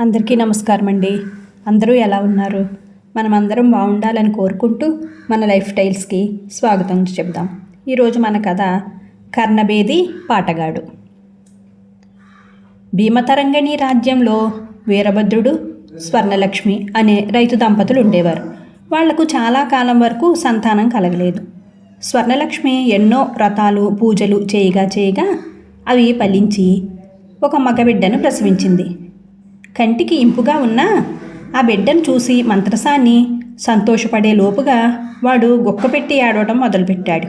అందరికీ నమస్కారం అండి అందరూ ఎలా ఉన్నారు? మనమందరం బాగుండాలని కోరుకుంటూ మన లైఫ్ స్టైల్స్కి స్వాగతం చెప్దాం. ఈరోజు మన కథ కర్ణబేది పాటగాడు. భీమతరంగిణి రాజ్యంలో వీరభద్రుడు స్వర్ణలక్ష్మి అనే రైతు దంపతులు ఉండేవారు. వాళ్ళకు చాలా కాలం వరకు సంతానం కలగలేదు. స్వర్ణలక్ష్మి ఎన్నో వ్రతాలు పూజలు చేయగా చేయగా అవి ఫలించి ఒక మగబిడ్డను ప్రసవించింది. కంటికి ఇంపుగా ఉన్న ఆ బిడ్డను చూసి మంత్రసాన్ని సంతోషపడే లోపుగా వాడు గుక్కపెట్టి ఏడవడం మొదలుపెట్టాడు.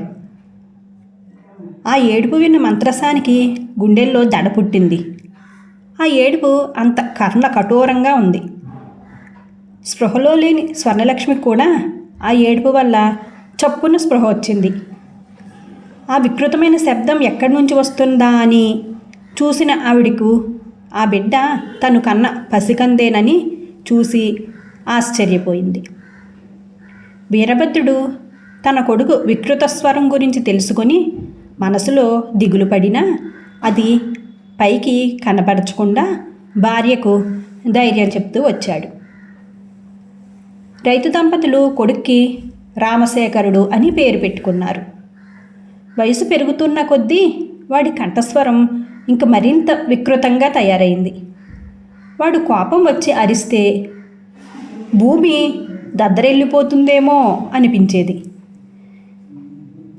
ఆ ఏడుపు విన్న మంత్రసానికి గుండెల్లో దడ పుట్టింది. ఆ ఏడుపు అంత కర్ణ కఠోరంగా ఉంది. స్పృహలో లేని స్వర్ణలక్ష్మికి కూడా ఆ ఏడుపు వల్ల చప్పున స్పృహ వచ్చింది. ఆ వికృతమైన శబ్దం ఎక్కడి నుంచి వస్తుందా అని చూసిన ఆవిడకు ఆ బిడ్డ తను కన్న పసికందేనని చూసి ఆశ్చర్యపోయింది. వీరభద్రుడు తన కొడుకు వికృత స్వరం గురించి తెలుసుకొని మనసులో దిగులు పడినా అది పైకి కనపరచకుండా భార్యకు ధైర్యం చెప్తూ వచ్చాడు. రైతు దంపతులు కొడుక్కి రామశేఖరుడు అని పేరు పెట్టుకున్నారు. వయసు పెరుగుతున్న కొద్దీ వాడి కంఠస్వరం ఇంక మరింత వికృతంగా తయారైంది. వాడు కోపం వచ్చి అరిస్తే భూమి దద్దరెళ్ళిపోతుందేమో అనిపించేది.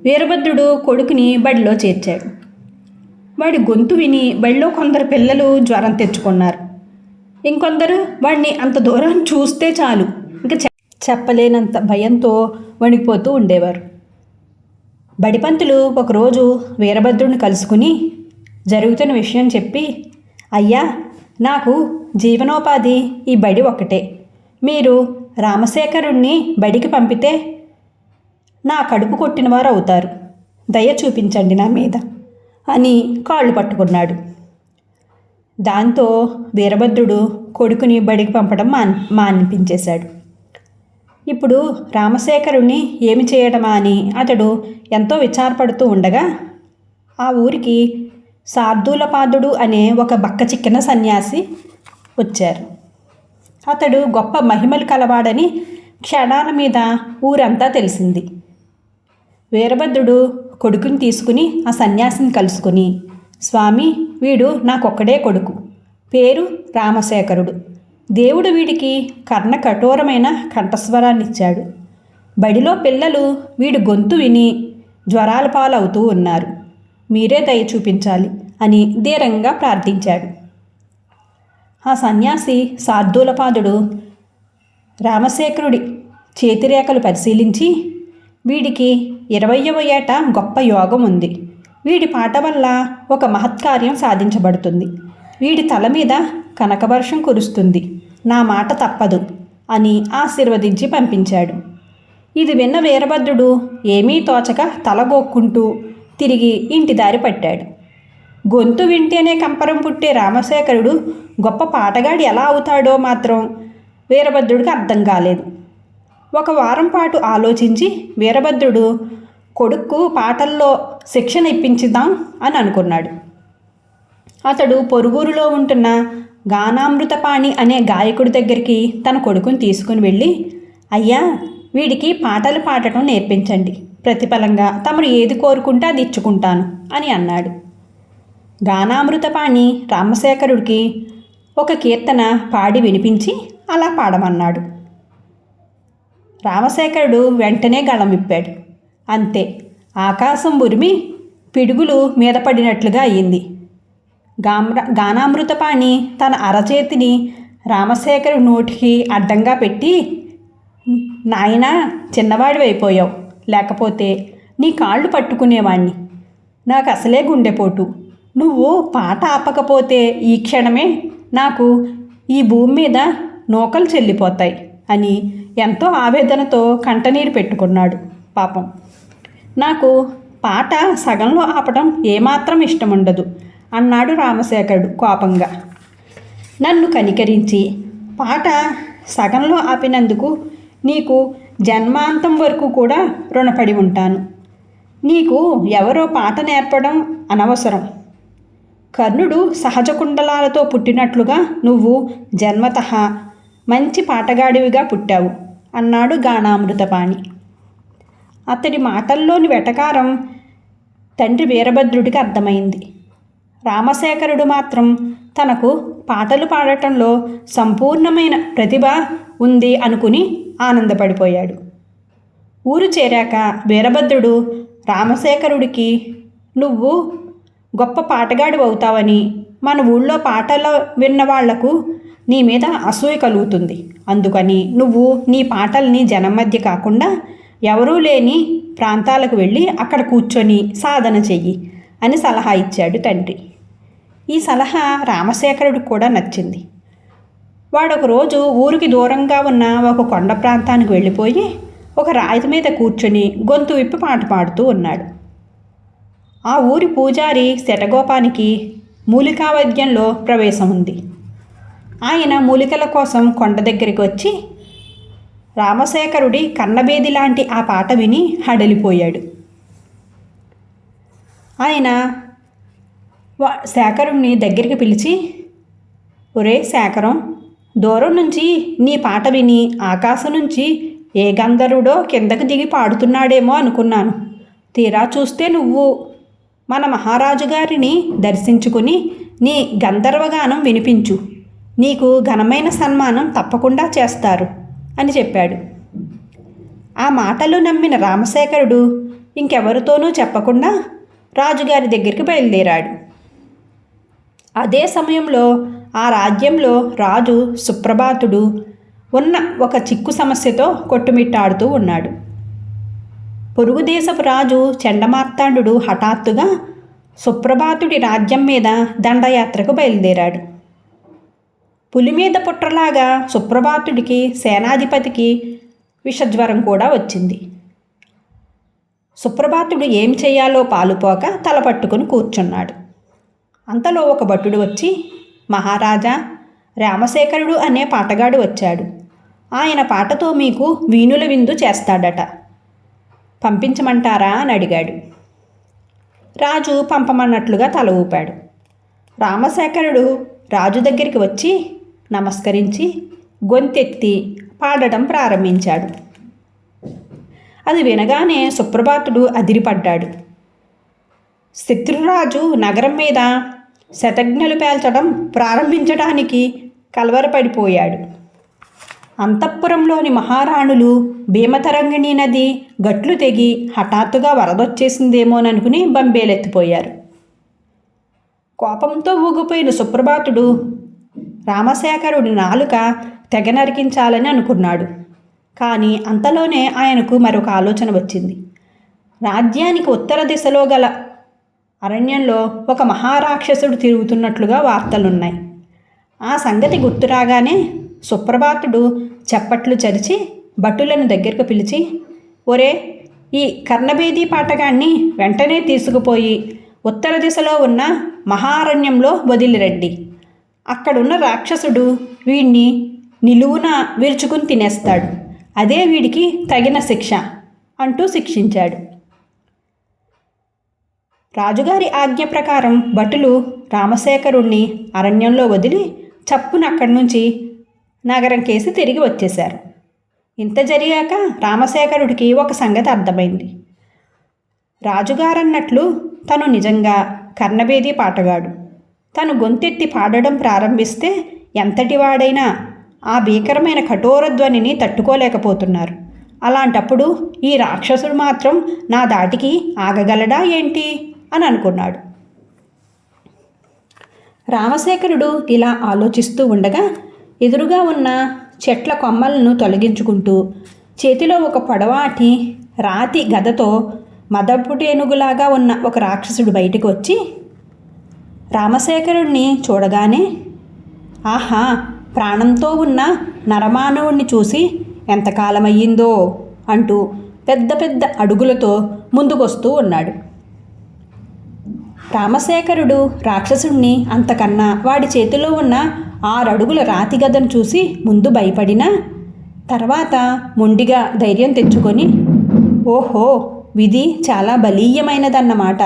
వీరభద్రుడు కొడుకుని బడిలో చేర్చాడు. వాడి గొంతు విని బడిలో కొందరు పిల్లలు జ్వరం తెచ్చుకున్నారు. ఇంకొందరు వాడిని అంత దూరం చూస్తే చాలు. ఇంకా చెప్పలేనంత భయంతో వణికిపోతూ ఉండేవారు. బడిపంతులు ఒకరోజు వీరభద్రుని కలుసుకుని జరుగుతున్న విషయం చెప్పి అయ్యా నాకు జీవనోపాధి ఈ బడి ఒకటే మీరు రామశేఖరుణ్ణి బడికి పంపితే నా కడుపు కొట్టినవారు అవుతారు దయ చూపించండి నా మీద అని కాళ్ళు పట్టుకున్నాడు. దాంతో వీరభద్రుడు కొడుకుని బడికి పంపడం మాన్ మానిపించేశాడు. ఇప్పుడు రామశేఖరుణ్ణి ఏమి చేయడమా అని అతడు ఎంతో విచారపడుతూ ఉండగా ఆ ఊరికి శార్దూలపాదుడు అనే ఒక బక్క చిక్కిన సన్యాసి వచ్చారు. అతడు గొప్ప మహిమలు కలవాడని క్షణాల మీద ఊరంతా తెలిసింది. వీరభద్రుడు కొడుకుని తీసుకుని ఆ సన్యాసిని కలుసుకుని స్వామి వీడు నాకొక్కడే కొడుకు. పేరు రామశేఖరుడు. దేవుడు వీడికి కర్ణ కఠోరమైన కంఠస్వరాన్ని ఇచ్చాడు బడిలో పిల్లలు వీడి గొంతు విని జ్వరాల పాలవుతూ ఉన్నారు. మీరే దయ చూపించాలి. అని ధీరంగా ప్రార్థించాడు. ఆ సన్యాసి శార్దూలపాదుడు రామశేఖరుడి చేతిరేఖలు పరిశీలించి వీడికి ఇరవయవ ఏట గొప్ప యోగం ఉంది. వీడి పాట వల్ల ఒక మహత్కార్యం సాధించబడుతుంది. వీడి తల మీద కనకవర్షం కురుస్తుంది. నా మాట తప్పదు అని ఆశీర్వదించి పంపించాడు. ఇది విన్న వీరభద్రుడు ఏమీ తోచక తలగొక్కుంటూ తిరిగి ఇంటి దారి పట్టాడు. గొంతు వింటేనే కంపరం పుట్టే రామశేఖరుడు గొప్ప పాటగాడు ఎలా అవుతాడో మాత్రం వీరభద్రుడికి అర్థం కాలేదు. ఒక వారం పాటు ఆలోచించి వీరభద్రుడు కొడుక్కు పాటల్లో శిక్షణ ఇప్పించుదాం అని అనుకున్నాడు. అతడు పొరుగురులో ఉంటున్న గానామృతపాణి అనే గాయకుడి దగ్గరికి తన కొడుకుని తీసుకుని వెళ్ళి అయ్యా వీడికి పాటలు పాడటం నేర్పించండి. ప్రతిఫలంగా తమరు ఏది కోరుకుంటే అది ఇచ్చుకుంటాను అని అన్నాడు. గానామృతపాణి రామశేఖరుడికి ఒక కీర్తన పాడి వినిపించి అలా పాడమన్నాడు. రామశేఖరుడు వెంటనే గళం విప్పాడు. అంతే ఆకాశం ఉరిమి పిడుగులు మీద పడినట్లుగా అయ్యింది. గామ్ర గానామృతపాణి తన అరచేతిని రామశేఖరు నోటికి అడ్డంగా పెట్టి నాయనా చిన్నవాడివైపోయావు లేకపోతే నీ కాళ్ళు పట్టుకునేవాణ్ణి. నాకు అసలే గుండెపోటు. నువ్వు పాట ఆపకపోతే ఈ క్షణమే నాకు ఈ భూమి మీద నూకలు చెల్లిపోతాయి అని ఎంతో ఆవేదనతో కంటనీరు పెట్టుకున్నాడు పాపం. నాకు పాట సగంలో ఆపడం ఏమాత్రం ఇష్టం ఉండదు అన్నాడు రామశేఖరుడు కోపంగా. నన్ను కనికరించి పాట సగంలో ఆపినందుకు నీకు జన్మాంతం వరకు కూడా రుణపడి ఉంటాను. నీకు ఎవరో పాట నేర్పడం అనవసరం. కర్ణుడు సహజ కుండలాలతో పుట్టినట్లుగా నువ్వు జన్మత మంచి పాటగాడివిగా పుట్టావు అన్నాడు గానామృతపాణి. అతడి మాటల్లోని వెటకారం తండ్రి వీరభద్రుడికి అర్థమైంది. రామశేఖరుడు మాత్రం తనకు పాటలు పాడటంలో సంపూర్ణమైన ప్రతిభ ఉంది అనుకుని ఆనందపడిపోయాడు. ఊరు చేరాక వీరభద్రుడు రామశేఖరుడికి నువ్వు గొప్ప పాటగాడు అవుతావని మన ఊళ్ళో పాటలు విన్న వాళ్ళకు నీ మీద అసూయ కలుగుతుంది. అందుకని నువ్వు నీ పాటల్ని జనం మధ్య కాకుండా ఎవరూ లేని ప్రాంతాలకు వెళ్ళి అక్కడ కూర్చొని సాధన చెయ్యి అని సలహా ఇచ్చాడు తండ్రి. ఈ సలహా రామశేఖరుడికి కూడా నచ్చింది. వాడు రోజు ఊరికి దూరంగా ఉన్న ఒక కొండ ప్రాంతానికి వెళ్ళిపోయి ఒక రాయి మీద కూర్చొని గొంతు విప్పి పాట పాడుతూ ఉన్నాడు. ఆ ఊరి పూజారి శటగోపానికి మూలికా వైద్యంలో ప్రవేశం ఉంది ఆయన మూలికల కోసం కొండ దగ్గరికి వచ్చి రామశేఖరుడి కన్నబేది లాంటి ఆ పాట విని హడలిపోయాడు. ఆయన శేఖరుణ్ణి దగ్గరికి పిలిచి ఒరే శేఖరం దూరం నుంచి నీ పాట విని ఆకాశం నుంచి ఏ గంధర్వుడో కిందకు దిగి పాడుతున్నాడేమో అనుకున్నాను. తీరా చూస్తే నువ్వు మన మహారాజు గారిని దర్శించుకుని నీ గంధర్వగానం వినిపించు. నీకు ఘనమైన సన్మానం తప్పకుండా చేస్తారు అని చెప్పాడు. ఆ మాటలు నమ్మిన రామశేఖరుడు ఇంకెవరితోనూ చెప్పకుండా రాజుగారి దగ్గరికి బయలుదేరాడు. అదే సమయంలో ఆ రాజ్యంలో రాజు సుప్రభాతుడు ఉన్న ఒక చిక్కు సమస్యతో కొట్టుమిట్టాడుతూ ఉన్నాడు. పొరుగు దేశపు రాజు చండమార్తాండు హఠాత్తుగా సుప్రభాతుడి రాజ్యం మీద దండయాత్రకు బయలుదేరాడు. పులి మీద పుట్రలాగా సుప్రభాతుడికి సేనాధిపతికి విషజ్వరం కూడా వచ్చింది. సుప్రభాతుడు ఏం చేయాలో పాలుపోక తల పట్టుకుని కూర్చున్నాడు. అంతలో ఒక భటుడు వచ్చి మహారాజా రామశేఖరుడు అనే పాటగాడు వచ్చాడు. ఆయన పాటతో మీకు వీణుల విందు చేస్తాడట. పంపించమంటారా? అని అడిగాడు. రాజు పంపమన్నట్లుగా తల ఊపాడు. రామశేఖరుడు రాజు దగ్గరికి వచ్చి నమస్కరించి గొంతెత్తి పాడటం ప్రారంభించాడు. అది వినగానే సుప్రభాతుడు అదిరిపడ్డాడు. శత్రురాజు నగరం మీద శతజ్ఞలు పేల్చడం ప్రారంభించడానికి కలవరపడిపోయాడు. అంతఃపురంలోని మహారాణులు భీమతరంగిణి నది గట్లు తెగి హఠాత్తుగా వరదొచ్చేసిందేమోననుకుని బంబేలెత్తిపోయారు. కోపంతో ఊగిపోయిన సుప్రభాతుడు రామశేఖరుడి నాలుక తెగ నరికించాలని అనుకున్నాడు. కానీ అంతలోనే ఆయనకు మరొక ఆలోచన వచ్చింది. రాజ్యానికి ఉత్తర దిశలో గల అరణ్యంలో ఒక మహారాక్షసుడు తిరుగుతున్నట్లుగా వార్తలున్నాయి. ఆ సంగతి గుర్తురాగానే సుప్రభాతుడు చప్పట్లు చరిచి భటులను దగ్గరకు పిలిచి ఒరే ఈ కర్ణభేది పాటగాన్ని వెంటనే తీసుకుపోయి ఉత్తర దిశలో ఉన్న మహారణ్యంలో వదిలిరండి అక్కడున్న రాక్షసుడు వీడిని నిలువున విరుచుకుని తినేస్తాడు. అదే వీడికి తగిన శిక్ష అంటూ శిక్షించాడు. రాజుగారి ఆజ్ఞ ప్రకారం భటులు రామశేఖరుణ్ణి అరణ్యంలో వదిలి చప్పున అక్కడి నుంచి నగరం కేసి తిరిగి వచ్చేశారు. ఇంత జరిగాక రామశేఖరుడికి ఒక సంగతి అర్థమైంది. రాజుగారన్నట్లు తను నిజంగా కర్ణభేది పాటగాడు. తను గొంతెత్తి పాడడం ప్రారంభిస్తే ఎంతటి వాడైనా ఆ భీకరమైన కఠోర ధ్వనిని తట్టుకోలేకపోతున్నారు. అలాంటప్పుడు ఈ రాక్షసుడు మాత్రం నా దాటికి ఆగగలడా ఏంటి? అని అనుకున్నాడు. రామశేఖరుడు ఇలా ఆలోచిస్తూ ఉండగా ఎదురుగా ఉన్న చెట్ల కొమ్మలను తొలగించుకుంటూ చేతిలో ఒక పొడవాటి రాతి గదతో మదపుటేనుగులాగా ఉన్న ఒక రాక్షసుడు బయటకు వచ్చి రామశేఖరుణ్ణి చూడగానే ఆహా ప్రాణంతో ఉన్న నరమానవుణ్ణి చూసి ఎంతకాలమయ్యిందో అంటూ పెద్ద పెద్ద అడుగులతో ముందుకొస్తూ ఉన్నాడు. రామశేఖరుడు రాక్షసుణ్ణి అంతకన్నా వాడి చేతిలో ఉన్న ఆరడుగుల రాతి గదను చూసి ముందు భయపడినా తర్వాత మొండిగా ధైర్యం తెచ్చుకొని ఓహో విధి చాలా బలీయమైనదన్నమాట.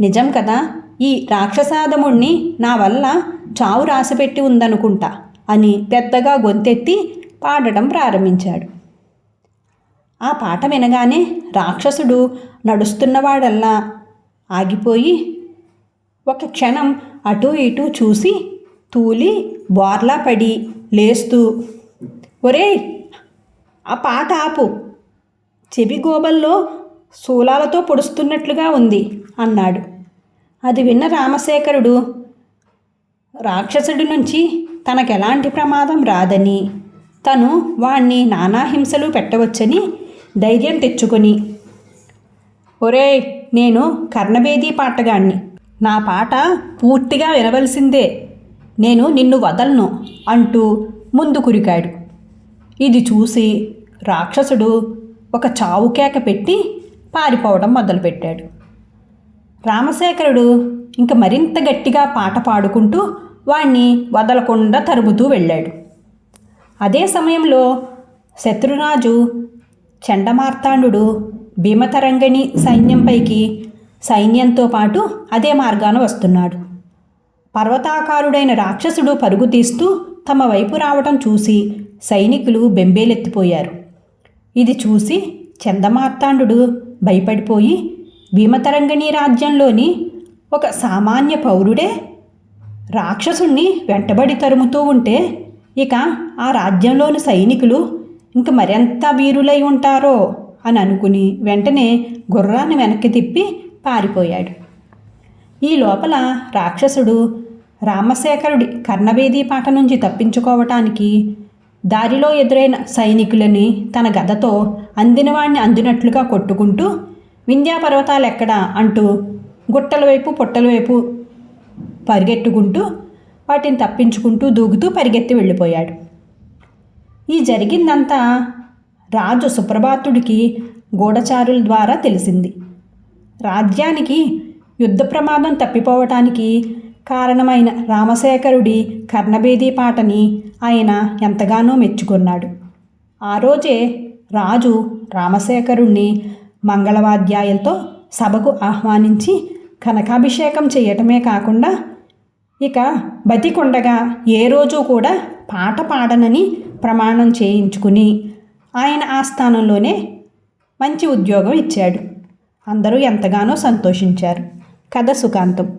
నిజం కదా ఈ రాక్షసాదముణ్ణి నా వల్ల చావు రాసిపెట్టి ఉందనుకుంటా అని పెద్దగా గొంతెత్తి పాడటం ప్రారంభించాడు. ఆ పాట వినగానే రాక్షసుడు నడుస్తున్నవాడల్లా ఆగిపోయి ఒక క్షణం అటూ ఇటూ చూసి తూలి బోర్లా పడి లేస్తూ ఒరేయ్ ఆ పాట ఆపు. చెవి గోబల్లో శూలాలతో పొడుస్తున్నట్లుగా ఉంది అన్నాడు. అది విన్న రామశేఖరుడు రాక్షసుడి నుంచి తనకెలాంటి ప్రమాదం రాదని తను వాణ్ణి నానా హింసలు పెట్టవచ్చని ధైర్యం తెచ్చుకొని. ఒరేయ్ నేను కర్ణబేదీ పాటగాణ్ణి. నా పాట పూర్తిగా వినవలసిందే. నేను నిన్ను వదలను అంటూ ముందు కురికాడు. ఇది చూసి రాక్షసుడు ఒక చావు కేక పెట్టి పారిపోవడం మొదలుపెట్టాడు. రామశేఖరుడు ఇంక మరింత గట్టిగా పాట పాడుకుంటూ వాణ్ణి వదలకుండా తరుముతూ వెళ్ళాడు. అదే సమయంలో శత్రురాజు చండమార్తాండు భీమతరంగిణి సైన్యంపైకి సైన్యంతో పాటు అదే మార్గాన వస్తున్నాడు. పర్వతాకారుడైన రాక్షసుడు పరుగు తీస్తూ తమ వైపు రావటం చూసి సైనికులు బెంబేలెత్తిపోయారు. ఇది చూసి చందమార్తాండు భయపడిపోయి భీమతరంగిణీ రాజ్యంలోని ఒక సామాన్య పౌరుడే రాక్షసుణ్ణి వెంటబడి తరుముతూ ఉంటే ఇక ఆ రాజ్యంలోని సైనికులు ఇంక మరెంత వీరులై ఉంటారో అని అనుకుని వెంటనే గుర్రాన్ని వెనక్కి తిప్పి పారిపోయాడు. ఈ లోపల రాక్షసుడు రామశేఖరుడి కర్ణవేది పాట నుంచి తప్పించుకోవటానికి దారిలో ఎదురైన సైనికులని తన గదతో అందినవాణ్ణి అందినట్లుగా కొట్టుకుంటూ వింధ్యా పర్వతాలు అంటూ గుట్టల వైపు పుట్టల వైపు పరిగెట్టుకుంటూ వాటిని తప్పించుకుంటూ దూకుతూ పరిగెత్తి వెళ్ళిపోయాడు. ఈ జరిగిందంతా రాజు సుప్రభాతుడికి గూఢచారుల ద్వారా తెలిసింది. రాజ్యానికి యుద్ధ ప్రమాదం తప్పిపోవటానికి కారణమైన రామశేఖరుడి కర్ణభేది పాటని ఆయన ఎంతగానో మెచ్చుకున్నాడు. ఆ రోజే రాజు రామశేఖరుణ్ణి మంగళవాద్యాయులతో సభకు ఆహ్వానించి కనకాభిషేకం చేయటమే కాకుండా ఇక బతికుండగా ఏ రోజు కూడా పాట పాడనని ప్రమాణం చేయించుకుని ఆయన ఆస్థానంలోనే మంచి ఉద్యోగం ఇచ్చాడు. అందరూ ఎంతగానో సంతోషించారు. కథ సుఖాంతం.